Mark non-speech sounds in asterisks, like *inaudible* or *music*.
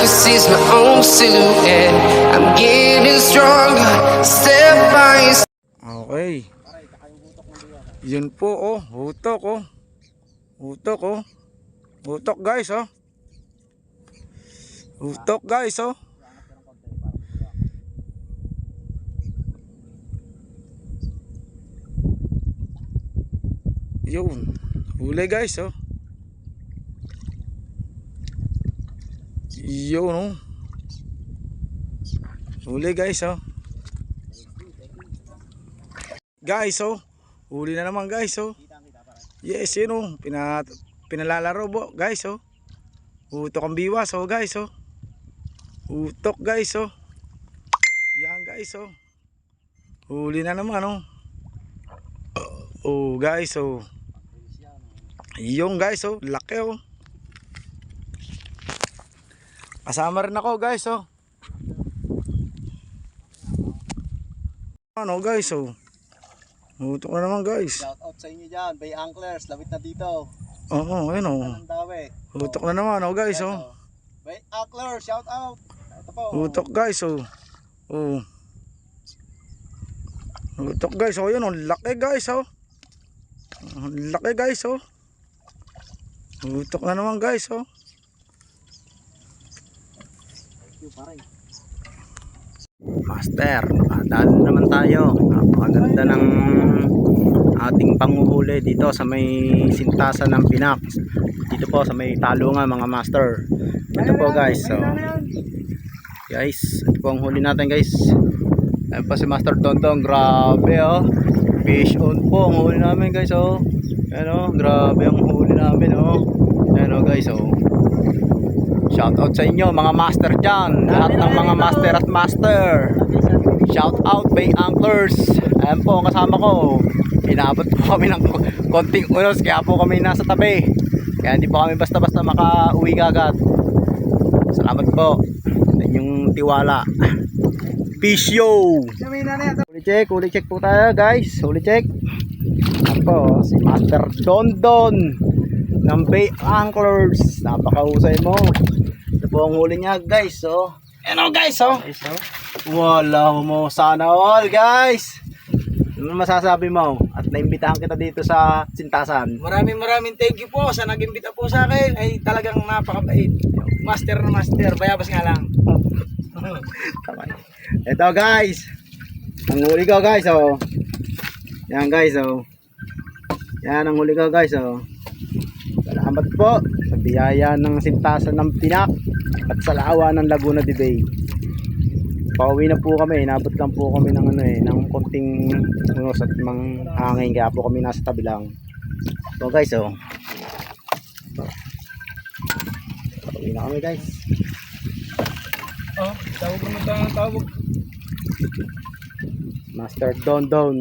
can see is my own silhouette. I'm getting stronger, step by step. Okay. Yun po oh, hutok oh. Hutok oh. Hutok guys oh. Hutok guys oh. Yun. Huli guys oh. Yun oh. Huli guys oh. Guys oh. Huli na naman guys oh. Yes, yun oh. Pina, pinalalaro bo guys oh. Utok ang biwas oh guys oh. Utok guys oh. Yan guys oh. Huli na naman oh. Oh guys oh. Yung guys oh, laki oh. Kasama rin ako guys oh. Ano guys oh. Utok na naman guys. Shout out sa inyo dyan, Bay Anglers, labit na dito. Oo, ayun oh. Ang dawi. Utok na naman oh guys oh. Bay Anglers, shout out. Ito po. Utok guys oh. Oh. Utok guys oh, yun oh, laki guys oh. Laki guys oh. Utok na naman guys oh. Master, nakadalo naman tayo. Napakaganda ng ating panguhuli dito sa may sintasan ng Pinak. Dito po sa may talungan mga master. Ito po guys. So, guys, ito po ang huli natin guys. Ayan po si Master Tontong. Grabe oh. Fish on po ang huli namin guys oh. Ayan oh. Grabe ang huli namin oh. Ayan oh guys oh. Shout out sa inyo mga master dyan. Lahat ng mga master at master. Shout out Bay Anglers. Ayan po ang kasama ko. Inabot po kami ng konting unos kaya po kami nasa tabi. Kaya hindi po kami basta-basta makauwi kagad. Salamat po sa inyong tiwala. Peace yo! Huli check, huli check po tayo guys. Huli check. Po, si Master Don Don ng Bay Anglers. Napakahusay mo. Ito po ang huli niya guys. Oh. Ano guys oh. Guys, oh. Wala mo sana all guys. Ano masasabi mo? At naimbitahan kita dito sa Sintasan. Maraming maraming thank you po sa nag-imbita po sa akin. Ay talagang napakabait. Master na master. Bayabas nga lang. *laughs* Ito guys. Ang huli ko guys oh. Yan guys oh. Yan ang huli ko guys oh. Salamat po sa biyaya ng sintasan ng Pinak at sa lawa ng Laguna de Bay. Pauwi na po kami, inabot lang po kami ng ano eh, ng konting unos at mang hangin kaya po kami nasa tabi lang. So guys oh. Pauwi na kami guys. Oh, tawag mo na tawag. Master Don Don.